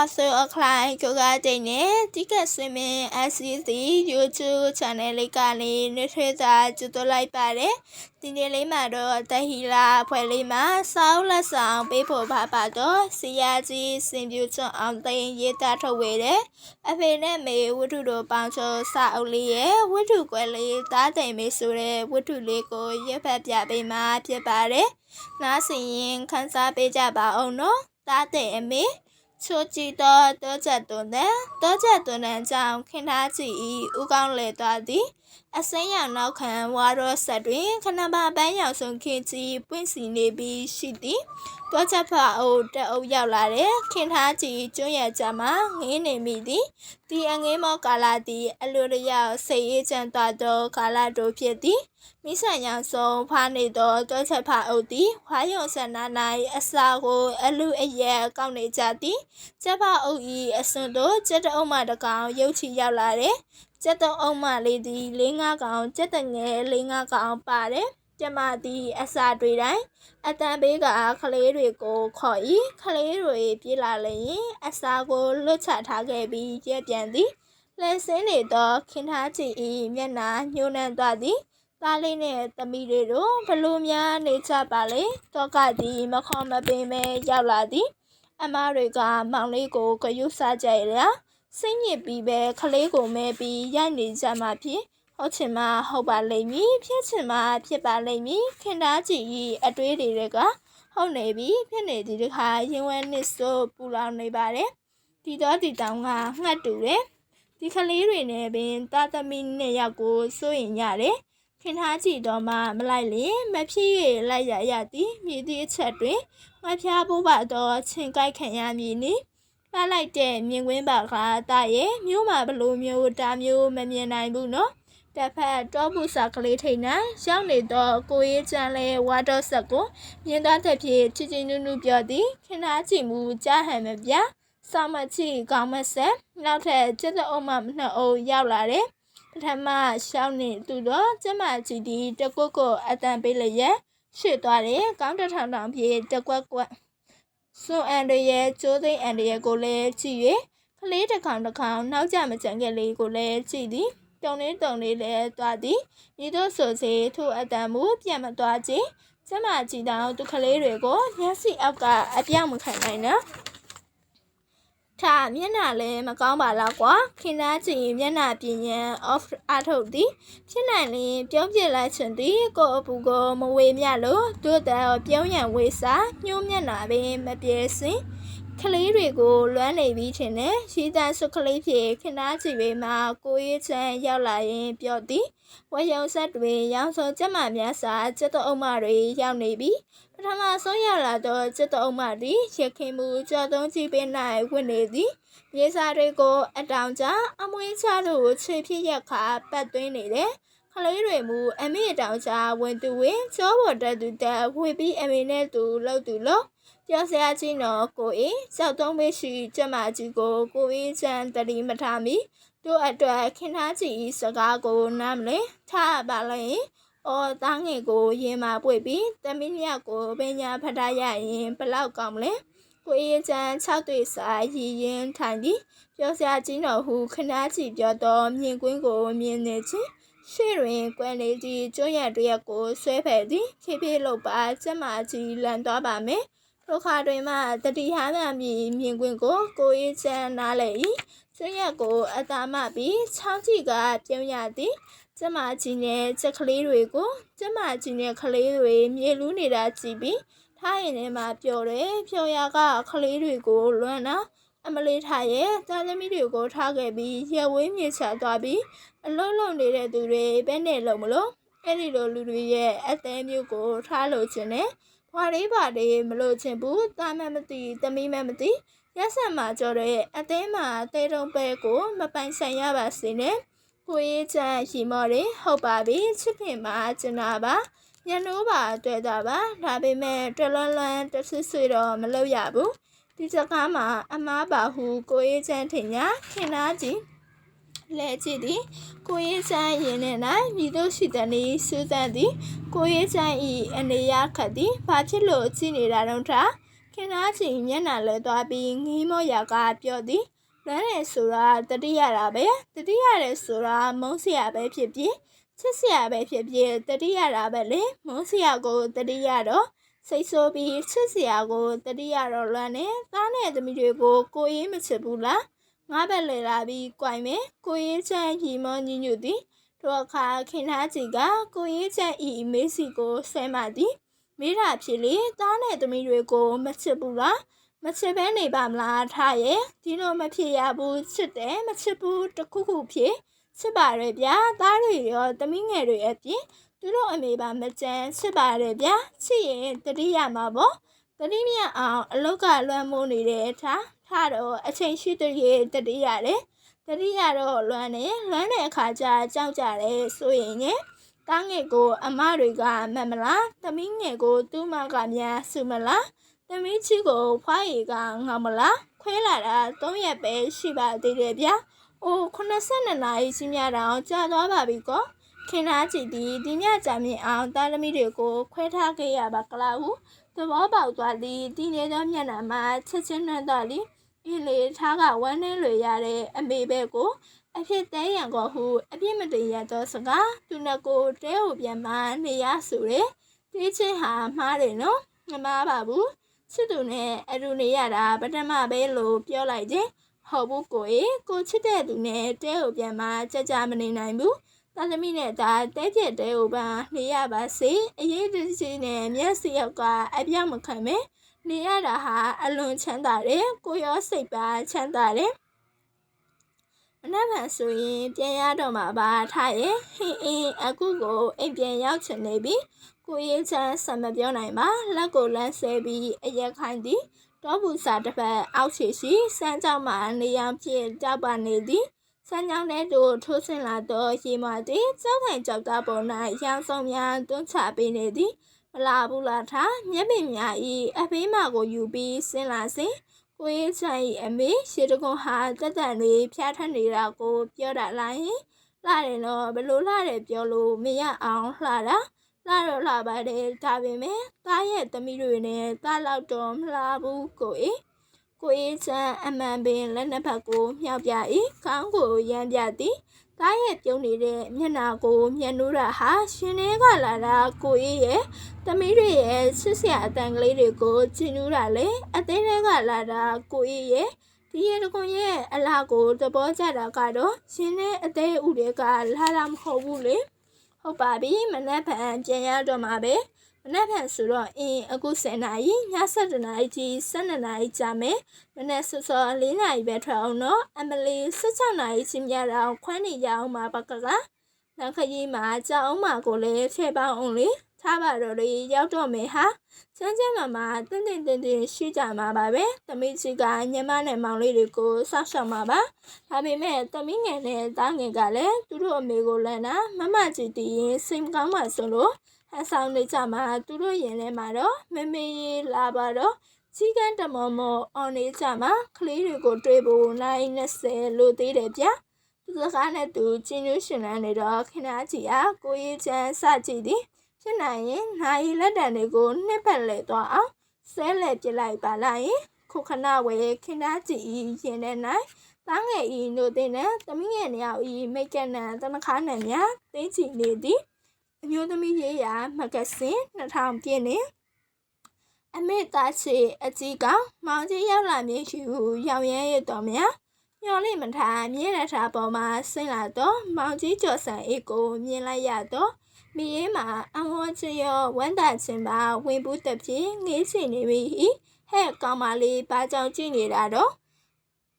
also apply ကိုကတိတ်နဲ့တိကဆွေမင်း SCC YouTube channel လေးကလည်းနှထွေးစာကျွတ်လိုက်ပါတယ်ဒီနေ့လေးမှာတော့တဟီလာဖွဲ့လေးမှာစောင်းလက်ဆောင်ပေးဖို့ပါပါတော့စီယာကြီးစင်ပြူချွန်အောင်သိန်းရေးသားထုတ်ဝေတယ်အဖေနဲ့မေဝတ္ထုတို့ပေါင်းချောစာအုပ်လေးရဲ့ဝတ္ထုကွယ်လေးသားတိမ်မေဆိုတဲ့ဝတ္ထုလေးကိုရပ်ဖတ်ပြပေးမှာဖြစ်ပါတယ်နားဆင်ရင်ခန်းစားပေးကြပါအောင်နော်သားတိမ်အမေ ချိုကြည့်တော့တောချက်သွန်တဲ့တောချက်သွန်တဲ့အကြောင်းခင်သားကြည့်ဤဥကောင်းလေသွားသည် အစိမ်းရောင်နောက်ခံဝါရောဆက်တွင်ခဏပါပန်းရောင်ဆုံးခင်ကြီးပွင့်စီနေပြီးရှိသည်တောချက်ဖအုပ်တအုပ်ရောက်လာတဲ့ခင်သားကြည့်ကျွန်းရကြမှာငင်းနေမိသည်ဒီအငင်းမောကာလာသည်အလိုတရောက်စိတ်အေးချမ်းသွားသောကာလာတို့ဖြစ်သည်မိဆန်ရောင်ဆုံးဖားနေသောတောချက်ဖအုပ်သည်ဝါယုံဆန္ဒ၌အစာကိုအလူအရက်ကောက်နေကြသည်ကျက်ဖအုပ်၏အစွန်တို့ကျက်တအုပ်မှတကောင်ရုပ်ချီရောက်လာတဲ့ ကျက်တုံးအုံမှလေးသည်လေးငါးကောင်ကျက်တငယ်လေးငါးကောင်ပါတယ်ကျမသည်အစာတွေတိုင်းအတန်ပေးကခလေးတွေကိုခေါ်၏ခလေးတွေပြေးလာလျင်အစာကိုလွတ်ချထားခဲ့ပြီးကျက်ပြန်သည်လက်စင်းနေသောခင်ထားချီ၏မျက်နှာညှိုးနှံသွားသည်သားလေးနဲ့သမီးတွေတို့ဘလို့များနေကြပါလေတော့ကသည်မခေါ်မပင်ပဲရောက်လာသည် အမတွေကမောင်လေးကိုဂယုစားကြရလား စိတ်ညစ်ပြီးပဲခလေးကိုမဲပြီးရိုက်နေကြမှာဖြစ်ဟုတ်ချင်မှဟုတ်ပါလိမ့်မည်ဖြစ်ချင်မှဖြစ်ပါလိမ့်မည်ခင်သားကြည်ဤအတွေးတွေကဟုတ်နေပြီဖြစ်နေဒီတခါရင်ဝဲနစ်ဆိုးပူလောင်နေပါတယ်ဒီတော့ဒီတောင်ကငှက်တူတယ်ဒီကလေးတွေနဲ့ပင်တာသမီနဲ့ရောက်ကိုစိုးရင်ရတယ်ခင်ထားကြည့်တော့မှမလိုက်လင်မဖြစ်ရလိုက်ရရသည်မြည်သည့်အချက်တွင်ငါဖျားဖို့ပါတော့ချင်းကြိုက်ခံရမည်နီ လှလိုက်တဲ့မြင်ကွင်းပါကတာရဲ့မျိုးမှာဘလိုမျိုးဒါမျိုးမမြင်နိုင်ဘူးနော်တစ်ဖက်တောပူစာကလေးထိန်နိုင်ရောက်နေတော့ကိုရေးချမ်းလဲဝါတော့ဆက်ကိုမြင်သားတဲ့ဖြစ်ချစ်ချင်းနုနုပြောသည်ခင်သားချီမူကြားဟန်မပြစောင်းမချီကောင်းမဆက်နောက်ထပ်ကျက်တဲ့အုံမှနှစ်အုပ်ရောက်လာတယ်ပထမရှောင်းနေသူတော့ကျမချီဒီတကုတ်ကိုအတန်ပေးလျက်ရှေ့သွားတယ်ကောင်းတထောင်ထောင်ပြေတကွက်ကွက် စွန်အန်တရဲ့ကျိုးသိမ့်အန်တရဲ့ကိုလည်းကြည့်၍ကလေးတစ်ခေါင်တစ်ခေါင်နောက်ကျမကြံခဲ့လေးကိုလည်းကြည့်သည်တုံလေးတုံလေးလည်းသွားသည်ဤသို့ဆိုစေထို့အတန်မူပြန်မသွားခြင်းကျမကြည့်တော့သူကလေးတွေကိုမျက်စိအောက်ကအပြောင်းမခံနိုင်နော် ထားမျက်နှာလည်းမကောင်းပါလားကွာခင်သားချင်မျက်နှာပြင်ရန် off အထုတ်သည်ဖြစ်နိုင်ရင်ပြုံးပြလိုက်ချင်သည်ကိုအပူကိုမဝေမြလို့တို့တဲ့ပြုံးရန်ဝေစာညှိုးမျက်နှာပင်မပြေစင် ကလေးတွေကိုလွမ်းနေပြီးထင်တယ်ရှိတန်းစုကလေးဖြစ်ခင်သားချီပေမှာကိုရေးချမ်းရောက်လာရင်ပြော့သည်ဝယုံဆက်တွေရောင်စုံကျက်မှများစာကျက်တော်အုံမတွေရောက်နေပြီပထမဆုံးရောက်လာတော့ကျက်တော်အုံမတွေရခင်မူကြော်သုံးကြည့်ပေးနိုင်ဝင်နေသည်မြေစာတွေကိုအတောင်ကြအမွေးချတို့ခြေဖြစ်ရက်ခါပတ်သွင်းနေတယ်ကလေးတွေမူအမေတောင်ချဝင်သူဝင်ချောပေါ်တက်သူတက်ဝေပြီးအမေနဲ့သူလှုပ်သူလှုပ် ပြောစရာချင်းတော့ကိုအေးစောက်သုံးမေးရှိကျမကြီးကိုကိုအေးချမ်းတတိမထားမီတို့အတွက်ခင်သားကြီးစကားကိုနားမလဲထားပါလဲအော်သားငယ်ကိုရင်မာပွေပြီးတမီးမြတ်ကိုပညာဖထားရရင်ဘလောက်ကောင်းမလဲကိုအေးချမ်း၆တွေ့စာရည်ရင်ထိုင်သည်ပြောစရာချင်းတော်ဟုခနာကြီးပြောတော့မြင်ကွင်းကိုမြင်နေချင်းရှေ့တွင်ကွယ်နေသည့်ကျွန်းရတရက်ကိုဆွဲဖယ်သည်ဖြည်းဖြည်းလှုပ်ပါကျမကြီးလန်သွားပါမယ် ဒုက္ခတွင်မှတတိဟာမြမည်မြင်ကွင်းကိုကိုရေးချမ်းနားလေ၏ကျွန်းရက်ကိုအသာမပြီးချောင်းကြီးကပြုံးရသည်ကျမကြီးနဲ့ချက်ကလေးတွေကိုကျမကြီးနဲ့ကလေးတွေမြေလူးနေတာကြည့်ပြီးထားရင်ထဲမှာပျော်တယ်ပျော်ရကကလေးတွေကိုလွမ်းတာအမလေးထားရဲ့သားသမီးတွေကိုထားခဲ့ပြီးရဝေးမြေချသွားပြီးအလုံးလုံးနေတဲ့သူတွေဘယ်နဲ့လုံးမလို့အဲ့ဒီလိုလူတွေရဲ့အသေးမျိုးကိုထားလို့ခြင်းနဲ့ ဘာလေးပါလေးမလို့ခြင်းဘူးသားမမသိသမီးမမသိရက်ဆက်မှာကြောတဲ့အသေးမှာတဲတုံးပဲကိုမပိုင်ဆိုင်ရပါစေနဲ့ကိုရေးချမ်းရီမော်တွေဟုတ်ပါပြီချစ်ခင်ပါကျွန်တော်ပါညနိုးပါတွေ့တာပါဒါပေမဲ့တလွန်းလွန်းတဆွဆွတော့မလုပ်ရဘူးဒီစကားမှာအမားပါဟုကိုရေးချမ်းထင်ညာခင်သားကြီး လဲကြည့်သည်ကိုရေးချမ်းရင်နဲ့၌မိတို့ရှိတဲ့နေစူးစမ်းသည်ကိုရေးချမ်းဤအနေရခတ်သည်ဘာဖြစ်လို့ကြည့်နေတာတော့ထားခင်သားချီမျက်နှာလဲသွားပြီးငီးမော့ရာကပြောသည်လွမ်းတယ်ဆိုတာတတိရတာပဲတတိရတယ်ဆိုတာမုန်းစရာပဲဖြစ်ဖြစ်ချစ်စရာပဲဖြစ်ဖြစ်တတိရတာပဲလေမုန်းစရာကိုတတိရတော့စိတ်ဆိုးပြီးချစ်စရာကိုတတိရတော့လွမ်းတယ်သားနဲ့သမီးတွေကိုကိုရေးမချစ်ဘူးလား ငါပဲလေလာပြီးကြွိုင်မယ်ကိုရေးချမ်းညီမညညွတ်သည်တို့အခါခင်သားချီကကိုရေးချမ်းဤမေးစီကိုဆဲမှသည်မေးတာဖြစ်လေသားနဲ့သမီးတွေကိုမချစ်ဘူးလားမချစ်ဘဲနေပါမလားထားရဲ့ဒီလိုမဖြစ်ရဘူးချစ်တယ်မချစ်ဘူးတခုခုဖြစ်ချစ်ပါရဲ့ဗျာသားတွေရောသမီးငယ်တွေအပြင်သူတို့အမေပါမကြမ်းချစ်ပါရဲ့ဗျာချစ်ရင်တတိယမှာပေါ့တတိမြအောင်အလုတ်ကလွှမ်းမိုးနေတဲ့ထား ထားတော့အချိန်ရှိတဲ့တတိရတယ်တတိယတော့လွှမ်းနေလွှမ်းတဲ့အခါကျကြောက်ကြတယ်ဆိုရင်ညတားငယ်ကို အမတွေကမတ်မလားသမီးငယ်ကိုသူ့မကများစုမလားသမီးချီကိုဖွားရီကငေါမလားခွဲလာတာ၃ရက်ပဲရှိပါသေးတယ်ဗျာ။အိုး82နာရီချင်းများတောင်ကြာသွားပါပြီကော။ခင်သားချီတီဒီညကြမြင့်အောင်တားသမီးတွေကိုခွဲထားခဲ့ရပါကလားဟုသဘောပေါက်သွားသည်ဒီနေသောမျက်နှာမှာချက်ချင်းနှံ့သွားသည် အင်းလေထားကဝမ်းနှဲလွေရတဲ့အမေဘက်ကိုအဖြစ်တဲရန်ကောဟုအပြစ်မတင်ရသောစကားသူနကိုတဲကိုပြန်မနေရဆိုတဲ့တေးချင်းဟာမှားတယ်နော်မမှားပါဘူးစစ်သူနဲ့အရူနေရတာပထမပဲလို့ပြောလိုက်တယ်ဟုတ်ဘူးကိုရေကိုချစ်တဲ့သူနဲ့တဲကိုပြန်မကြကြမနေနိုင်ဘူးတာသမီနဲ့ဒါတဲပြက်တဲကိုပါနေရပါစေအရေးတကြီးနဲ့မျက်စိရောက်က အပြောင်းမခံမဲ နေရတာဟာအလွန်ချမ်းသာတယ်ကိုရောစိတ်ပါချမ်းသာတယ်မနက်ဖြန်ဆိုရင်ပြန်ရတော့မှာပါထားရဲ့ဟင်းအင်းအခုကိုအိမ်ပြန်ရောက်ချင်နေပြီကိုရေးချမ်းဆက်မပြောနိုင်ပါလက်ကိုလန်းဆဲပြီးအရက်ခိုင်းသည်တောဘူးစာတစ်ဖက်အောက်ချီရှိစမ်းကြောက်မှနေရောင်ဖြစ်ကြောက်ပါနေသည်စမ်းကြောင်းတဲ့တို့ထိုးဆင်းလာတော့ရေမသည်ကြောက်ထိုင်ကြောက်သားပေါ်၌ရောင်စုံများတွန်းချပေးနေသည် မလာဘူးလားထားမျက်ပင်များဤအဖေးမကိုယူပြီးဆင်းလာစဉ်ကိုရေးချန်၏အမေရှေတကွန်ဟာတက်တန်လေးဖျားထက်နေတာကိုပြောတာလားဟင်လှတယ်နော်ဘလို့လှတယ်ပြောလို့မရအောင်လှတာလှတော့လှပါတယ်ဒါပေမဲ့သားရဲ့သမီးတွေနဲ့သားလောက်တော့မလှဘူးကိုအေးကိုရေးချန်အမှန်ပင်လက်နှစ်ဖက်ကိုမြောက်ပြ၏ခေါင်းကိုရမ်းပြသည် သားရဲ့ပြုံးနေတဲ့မျက်နာကိုမျက်နှိုးတာဟာရှင်ထဲကလာတာကိုအေးရဲ့သမီးတွေရဲ့ဆစ်ဆရာအတန်ကလေးတွေကိုကျင်နူးတာလေအသေးလေးကလာတာကိုအေးရဲ့ဒီရတကွန်ရဲ့အလားကိုသဘောကျတာကတော့ရှင်နဲ့အသေးဥတွေကလာတာမဟုတ်ဘူးလေဟုတ်ပါပြီမနက်ဖြန်ပြန်ရတော့မှာပဲ မနက်ဖြန်ဆိုတော့အင်းအခု10နာရီည7နာရီကြီး12နာရီကြာမယ်မနက်စောစော4နာရီပဲထွက်အောင်နော်အမလီ16နာရီချင်းများတော့ခွန်းနေရအောင်ပါပကကနောက်ခရီးမှာကြောက်အောင်မှာကိုလည်းဖျက်ပေါင်းအောင်လေထားပါတော့လေရောက်တော့မယ်ဟာချမ်းချမ်းမာမာတင့်တင့်တင်းတင်းရှိကြမှာပါပဲသမီးကြီးကညမနဲ့မောင်လေးတွေကိုစောက်ရှောက်မှာပါဒါပေမဲ့သမီးငယ်နဲ့သားငယ်ကလည်းသူတို့အမေကိုလန့်တာမမကြီးတည်ရင်စိတ်မကောင်းမှဆိုလို့ ဟန်ဆောင်နေကြမှာသူတို့ရင်ထဲမှာတော့မမေလာပါတော့ကြီးကန်းတမောမောအော်နေကြမှာကလေးတွေကိုတွေးဖို့နိုင်20လို့သေးတယ်ဗျာသူစကားနဲ့သူကျင်းညွှန်းရှင်လန်းနေတော့ခင်ဗျားကြီးအားကိုရေးချမ်းစကြည့်သည်ဖြစ်နိုင်ရင်နိုင်လက်တံတွေကိုနှစ်ပတ်လဲသွားအောင်ဆဲလဲပြလိုက်ပါလားယင်ခုခဏဝယ်ခင်ဗျားကြီးရင်ထဲ၌သားငယ်ဤတို့တဲ့နဲ့သမီးငယ်နှစ်ယောက်ဤမိတ်ကနံတမခါနံများသိချီနေသည် အမျိုးသမီးရေးရာမဂ္ဂဇင်း2000ပြည့်နှစ်အမေသားချေအကြီးကောင်မောင်ကြီးရောက်လာမည်ရှိဟုရောင်ရဲရတော်များညော်လိမထားမြင်းရထားပေါ်မှာဆင်းလာတော့မောင်ကြီးကျော်ဆန်အေးကိုမြင်လိုက်ရတော့မိရေးမှာအဝေါ်ချရောဝမ်းတာချင်းပါဝင်ဘူးတပြင်းငေးချင်နေပြီဟဲ့ကောင်မလေးဘာကြောင့်ကြည့်နေတာတော့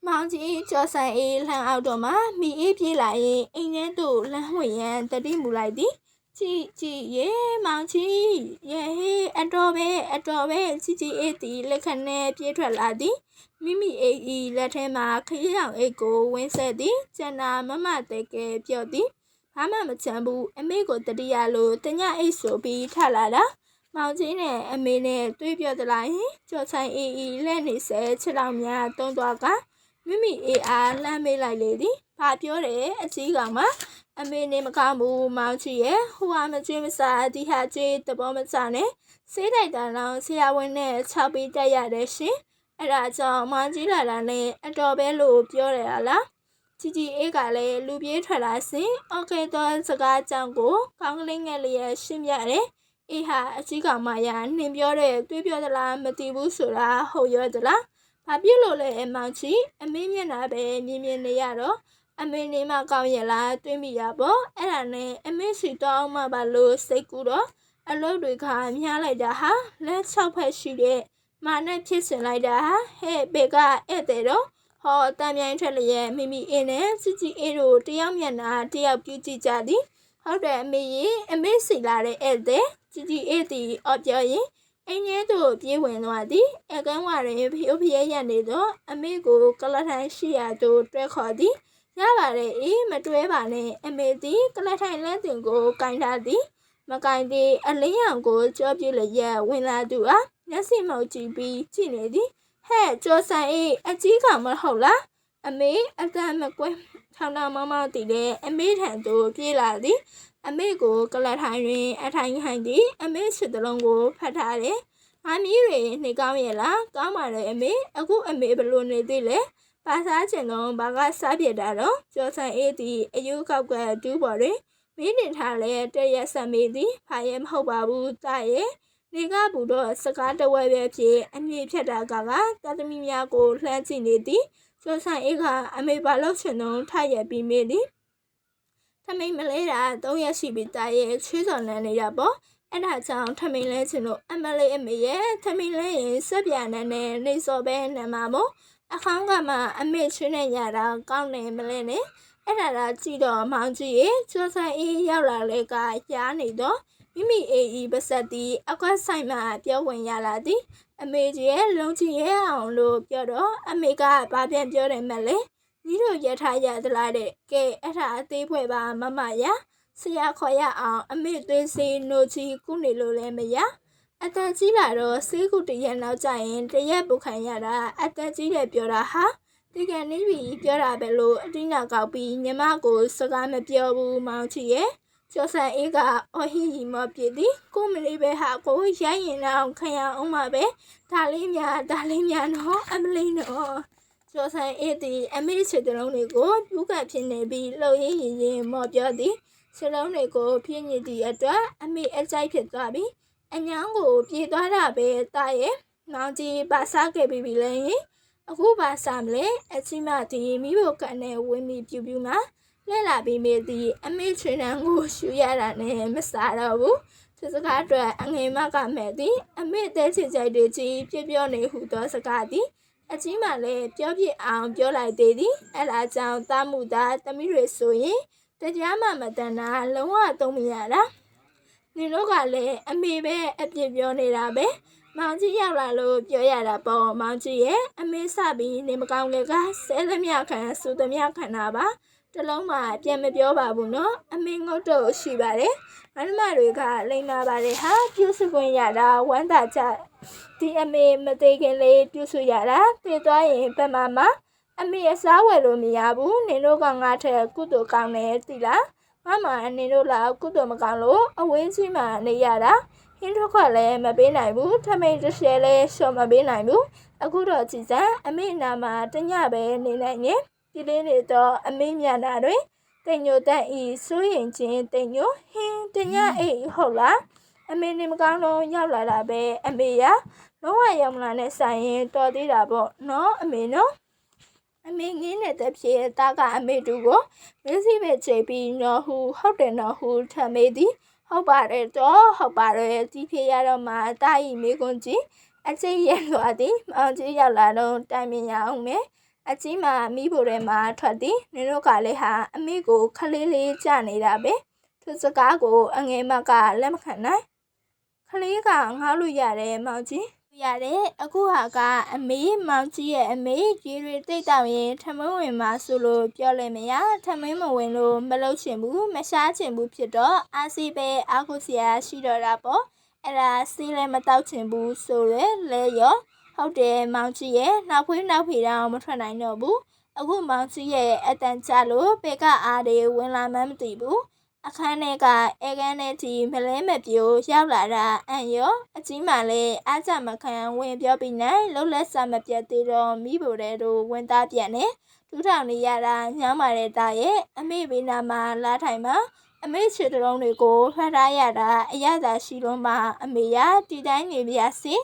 မောင်ကြီးကျော်ဆန်အေးလှမ်းအောက်တော့မှမိအေးပြေးလာရင်အိမ်ထဲသို့လမ်းဝင်ရန်တတိမူလိုက်သည် ကြည်ကြည်ရေမောင်ကြီးရေဟေးအတော်ပဲအတော်ပဲကြည်ကြည်အေးတီလက်ခနဲ့ပြေးထွက်လာသည်မိမိအိတ်ဤလက်ထဲမှာခရီးဆောင်အိတ်ကိုဝင်းဆက်သည်ကျန်နာမမတဲကဲပြော့သည်ဘာမှမချမ်းဘူးအမေကိုတတိယလို့တညအိတ်ဆိုပြီးထလာတာမောင်ကြီးနဲ့အမေနဲ့တွေးပြောသလားဟင်ကြော်ဆိုင်အေးဤလက်နေဆဲခြေထောက်များတုံးသွားက မိမိအေးအားလှမ်းမေးလိုက်လေသည်။ဘာပြောတယ်အစည်းကောင်မအမေနေမကောင်းဘူးမောင်ချီရဲ့ဟိုဟာမကျွေးမစားဒီဟာကျွေးသဘောမချနဲ့စေးတိုက်တာတော့ဆရာဝန်နဲ့၆ပြီးတက်ရတယ်ရှင်အဲ့ဒါကြောင့်မောင်ကြီးလာတာနဲ့အတော်ပဲလို့ပြောတယ်ဟာလားချီချီအေးကလည်းလူပြေးထွက်လာစဉ်အော်ကေတော့စကားကြောင့်ကိုကောင်းကလေးငယ်လေးရဲ့ရှင်းပြတယ်အေးဟာအကြီးကောင်မရနှင်ပြောတဲ့တွေးပြောသလားမသိဘူးဆိုတာဟုတ်ရောသလား ဘာဖြစ်လို့လဲအမောင်ချီအမေမျက်နှာပဲမြင်မြင်နေရတော့အမေနေမကောင်းရလားတွေးမိရပေါ့အဲ့ဒါနဲ့အမေစီတော့မှပါလို့စိတ်ကူတော့အလုပ်တွေကမြားလိုက်တာဟာလက်၆ဖက်ရှိတဲ့မာနဲ့ဖြစ်စင်လိုက်တာဟာဟဲ့ဘေကဧည့်သည်တော့ဟောတန်မြိုင်ထွက်လျက်မိမိအင်းနဲ့စစ်ကြီးအေးတို့တယောက်မျက်နှာတယောက်ပြုကြည့်ကြသည်ဟုတ်တယ်အမေကြီးအမေစီလာတဲ့ဧည့်သည်ကြီးကြီးအေးသည်အော်ပြောရင် အင်းရဲ့တို့ပြေးဝင်သွားသည်အကန်းဝရင်ဖျိုးဖျဲရနေတော့အမေကိုကလထိုင်ရှိရာသို့တွဲခေါ်သည်ရပါတယ်အေးမတွဲပါနဲ့အမေသည်ကလထိုင်လဲတင်ကိုကင်ထားသည်မကင်သည်အလင်းရောင်ကိုကြောပြလျက်ဝင်လာသူအားမျက်စိမောက်ကြည့်ပြီးကြည့်နေသည်ဟဲ့ကျော်ဆိုင်အေးအကြီးကောင်မဟုတ်လားအမေအတန်မကွဲထောင်ထောင်မမတည်တဲ့အမေထံသို့ပြေးလာသည် အမေကိုကလထိုင်တွင်အထိုင်ဟန်သည်အမေချစ်တလုံးကိုဖတ်ထားတယ်။ဟာမီးတွေနေကောင်းရဲ့လားကောင်းပါလေအမေအခုအမေဘလို့နေသေးလဲပါစားချင်တော့ဘာကစားပြတာတော့ကျော်ဆန်အေးသည်အယူကောက်ကတူးပေါ်တွင်မင်းနေထားလဲတရက်ဆက်မေးသည်ဖာရဲမဟုတ်ပါဘူးတာရဲ့နေကဘူးတော့စကားတဝဲပဲဖြစ်အမြင့်ဖြတ်တာကကတသမီများကိုလှမ်းကြည့်နေသည်ကျော်ဆန်အေးကအမေပါလို့ချင်တော့ထရက်ပြီးမေးသည် ထမိန်မလဲတာ၃ရက်ရှိပြီတာရဲ့ချွေးစော်နန်းနေတာပေါ့အဲ့ဒါကြောင့်ထမိန်လဲချင်လို့အမလေးအမေရဲ့ထမိန်လဲရင်စက်ပြာနဲ့နဲ့နေစော်ပဲနံမှာမို့အခေါင်းကမှအမေချွေးနေရတာကောင်းနေမလဲနဲ့အဲ့ဒါလာကြည့်တော့မောင်ကြီးရဲ့ကျော်ဆိုင်အေးရောက်လာလေကရားနေတော့မိမိအေးဤပါဆက်သည်အကွက်ဆိုင်မှာပြောဝင်ရလာသည် အမေကြီးရဲ့လုံချင်ရဲ့အောင်လို့ပြောတော့အမေကဘာပြန်ပြောတယ်မလဲ ညီတို့ရထားရသလားတဲ့ကဲအဲ့ဒါအသေးဖွဲ့ပါမမရဆရာခေါ်ရအောင်အမေသွေးစေးနိုချီကုနေလို့လည်းမရအတန်ကြီးလာတော့ဆေးကုတရက်နောက်ကျရင်တရက်ပုခံရတာအတန်ကြီးတယ်ပြောတာဟာဒီကနေ့ပြီပြောတာပဲလို့အတင်းနာကောက်ပြီးညီမကိုစကားမပြောဘူးမောင်ချီရဲ့ကျော်ဆန်အေးကအော်ဟီဟီမပြစ်သည်ကိုမလေးပဲဟာကိုရိုက်ရင်တော့ခံရအောင်ပါပဲဒါလေးများဒါလေးများနော်အမလေးနော် ကျော်ဆန်အေးသည်အမေချစ်တဲ့လုံးတွေကိုပြုကဖြစ်နေပြီးလှုပ်ရင်းရင်ရင်မော်ပြောသည်စလုံးတွေကိုပြင်းညစ်သည့်အတွက်အမေအကြိုက်ဖြစ်သွားပြီးအညောင်းကိုပြေးသွားတာပဲတာရဲ့မောင်ကြီးပါစားခဲ့ပြီးပြီလဲရင်အခုပါစားမလဲအချိမဒီမိဖို့ကန်နဲ့ဝင်းပြီးပြူပြူမှာလှည့်လာပြီးမေသည်အမေချွေနှံကိုရှူရတာနဲ့မစားတော့ဘူးသူစကားအတွက်အငိမ်မကမဲ့သည်အမေတဲချစ်ကြိုက်တွေကြီးပြပြောနေဟုသောစကားသည် အကြီးမှလည်းပြောပြအောင်ပြောလိုက်သေးသည်အဲ့ဒါကြောင့်တားမှုသားတမိတွေဆိုရင်တရားမှမတန်တာလုံးဝသုံးမရတာနင်တို့ကလည်းအမေပဲအပြစ်ပြောနေတာပဲမောင်ကြီးရောက်လာလို့ပြောရတာပေါ့မောင်ကြီးရဲ့အမေစပြီးနေမကောင်းလေကဆဲသမျှခံစူသမျှခံတာပါတလုံးမှပြန်မပြောပါဘူးနော်အမေငုတ်တော့ရှိပါတယ်မနမတွေကလိမ္မာပါတယ်ဟာပြုစုခွင့်ရတာဝမ်းသာကြ ဒီအမေမသေးခင်လေးပြုစုရတာသိသွားရင်ဘယ်မှာမှအမေအစားဝယ်လို့မရဘူးနင်တို့ကငါထက်ကုသိုလ်ကောင်းတယ်သိလားငါမှနင်တို့လားကုသိုလ်မကောင်းလို့အဝင်းကြီးမှနေရတာဟင်းထုတ်ခွက်လည်းမပေးနိုင်ဘူးထမိန်တစ်ရှဲလည်းရှော့မပေးနိုင်ဘူးအခုတော့ကြည်စံအမေနာမှာတညပဲနေနိုင်နေပြည်လေးနေတော့အမေမျက်နှာတွင်တိမ်ညိုတန့်ဤစိုးရင်ချင်းတိမ်ညိုဟင်းတညအိတ်ဟုတ်လား အမေနေမကောင်းလုံးရောက်လာတာပဲအမေရလုံးဝရောက်မလာနဲ့ဆိုင်ရင်တော်သေးတာပေါ့နော်အမေနော်အမေငင်းနေတဲ့ဖြစ်တာကအမေတူကိုမင်းစီပဲချိန်ပြီးနော်ဟူဟုတ်တယ်နော်ဟူထမေးသည်ဟုတ်ပါတယ်တော့ဟုတ်ပါတယ်ဒီဖြစ်ရတော့မှတာဤမေကွန်ကြီးအချင်းရဲ့လွာသည်မောင်ကြီးရောက်လာတော့တိုင်မြင်ရအောင်မယ်အကြီးမှမိဖို့ထဲမှာထွက်သည်နင်တို့ကလည်းဟာအမေကိုခလေးလေးကြနေတာပဲသူစကားကိုအငယ်မကလက်မခံနိုင် ခလေးကငားလို့ရတယ်မောင်ကြီးရတယ်အခုဟာကအမေမောင်ကြီးရဲ့အမေကြီးတွေတိတ်တောင်ရင်ထမင်းဝင်မှာဆိုလို့ပြောလဲမရထမင်းမဝင်လို့မလုပ်ချင်ဘူးမရှားချင်ဘူးဖြစ်တော့အာစီပဲအာခုစရာရှိတော့တာပေါ့အဲ့ဒါစီးလည်းမတောက်ချင်ဘူးဆိုရလဲရောဟုတ်တယ်မောင်ကြီးရဲ့နောက်ဖွေးနောက်ဖေးတော့မထွက်နိုင်တော့ဘူးအခုမောင်ကြီးရဲ့အတန်ကြလို့ဘက်ကအားတွေဝင်လာမှန်းမသိဘူး အခန်းထဲကအဲကန်းထဲထိမလဲမပြိုရောက်လာတာအန်ရောအကြီးမှလည်းအားကြမခံဝင်ပြောပြီးနိုင်လှုပ်လက်စာမပြတ်သေးတော့မိဖို့တဲ့တို့ဝင်သားပြန်နေထူထောင်နေရတာညောင်းပါတဲ့တာရဲ့အမေဘေးနာမှာလာထိုင်မှာအမေချေတလုံးတွေကိုဖတ်ထားရတာအရသာရှိလို့မှအမေရတီတိုင်းနေပြစီ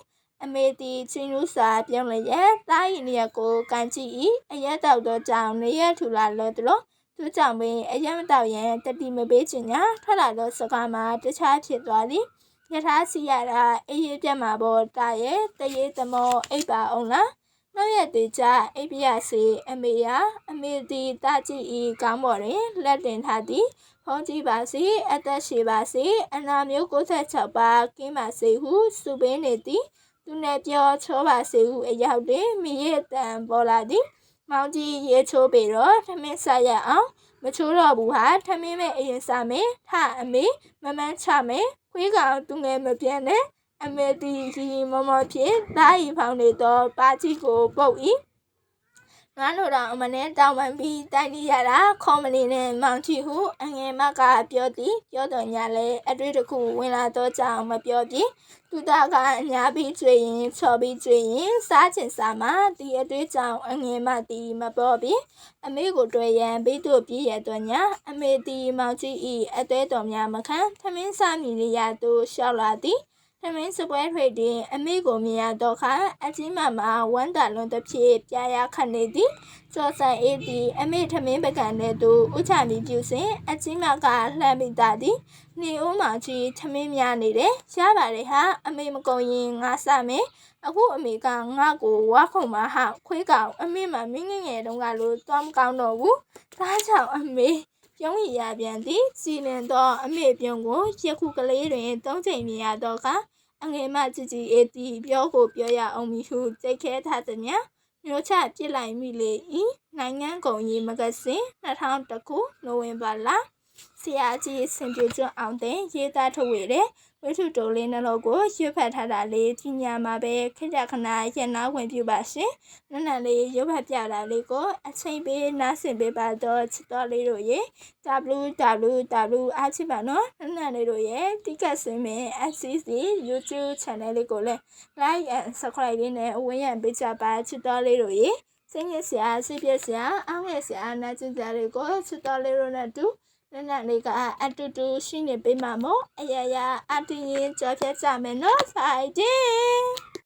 အမေတီချင်းလူစာပြောင်းလဲရဲ့တားရင်နေရကိုကန်ကြည့်ဤအရက်တောက်တော့ကြောင်နေရထူလာလို့တလို့ သူကြောင့်ပင်အရက်မတောက်ရင်တတိမပေးချင်ညာထွက်လာတော့စကားမှာတခြားဖြစ်သွားသည်ယထာစီရတာအေးရပြတ်မှာပေါ်တာရဲ့တရေသမောအိပ်ပါအောင်လားနောက်ရက်တေချအိပ်ပြရစီအမေရအမေတီတာကြည့်ဤကောင်းပေါ်တွင်လက်တင်ထားသည်ဖုန်းကြည့်ပါစီအသက်ရှိပါစီအနာမျိုး96ပါကင်းပါစေဟုစုပေးနေသည်သူနဲ့ပြောချောပါစေဟုအရောက်တွင်မိရဲ့တန်ပေါ်လာသည် မောင်ကြီးရေချိုးပေတော့ထမင်းစားရအောင်မချိုးတော့ဘူးဟာထမင်းမဲ့အရင်စားမယ်ထအမေမမန်းချမယ်ခွေးကောင်သူငယ်မပြတ်နဲ့အမေတီကြီးမမဖြစ်တားရီဖောင်းနေတော့ပါကြီးကိုပုတ်ဤ ငါတို့တော့အမနဲ့တောင်းပန်ပြီးတိုက်နေရတာခေါမနေနဲ့မောင်ကြီးဟုအငယ်မကပြောသည်ပြောတော့ညာလဲအတွေ့တစ်ခုဝင်လာတော့ကြောင်မပြောပြသူသားကအများပြီးကျွေရင်ချော်ပြီးကျွေရင်စားချင်စားမှဒီအတွေ့ကြောင့်အငယ်မတီမပေါ်ပြီးအမေကိုတွေ့ရန်ဘေးတို့ပြေးရတော့ညာအမေတီမောင်ကြီးဤအသေးတော်များမခံထမင်းစားမိနေရသူလျှောက်လာသည် ထမင်းစပွဲထွေတွင်အမေကိုမြင်ရတော့ခါအချင်းမမဝမ်းတာလွန်တစ်ဖြစ်ပြာရခတ်နေသည်ကျော်ဆန်အေးသည်အမေထမင်းပကံနဲ့သူဥချမီပြူစဉ်အချင်းမကလှမ်းမိတာသည်နေဦးမောင်ကြီးထမင်းများနေတယ်ရပါတယ်ဟာအမေမကုန်ရင်ငါစမယ်အခုအမေကငါ့ကိုဝါခုံမဟာခွေးကောင်အမေမမင်းငယ်ငယ်တုန်းကလို့သွားမကောင်းတော့ဘူးဒါကြောင့်အမေ ပြုံးရရပြန်သည်စီလင်သောအမေပြုံးကိုယခုကလေးတွင်သုံးချိန်မြင်ရတော့ကအငယ်မကြည်ကြည်အေးတီပြောကိုပြောရအောင်မီဟုစိတ်ခဲထားသည်မြမျိုးချပြစ်လိုက်မိလေဤနိုင်ငံကုန်ကြီးမဂဇင်း2000ခုနိုဝင်ဘာလဆ ရာကြီးစင်ပြကျွန်းအောင်တဲ့ရေးသားထုတ်ဝေတဲ့ဝိထုတိုလေးနှလုံးကိုရွတ်ဖတ်ထားတာလေးဒီညမှာပဲခကြခဏရနာဝင်ပြပါရှင်နနလေးရွတ်ဖတ်ပြတာလေးကိုအချိန်ပေးနားဆင်ပေးပါတော့ချစ်တော်လေးတို့ရေ www အားချစ်ပါနော်နနလေးတို့ရဲ့တိကတ်စင်မဲ့ SCC YouTube channel လေးကိုလည်း like and subscribe လေးနဲ့ဝင်ရပေးကြပါချစ်တော်လေးတို့ရေစိတ်ရစရာစိတ်ပြစရာအောင်းရစရာနာကျင်စရာတွေကိုချစ်တော်လေးတို့နဲ့တူ နနလေးကအတူတူရှိနေပေးမှာမို့အရာရာအတူရင်ကြော်ဖြတ်ကြမယ်နော်ဖိုင်တင်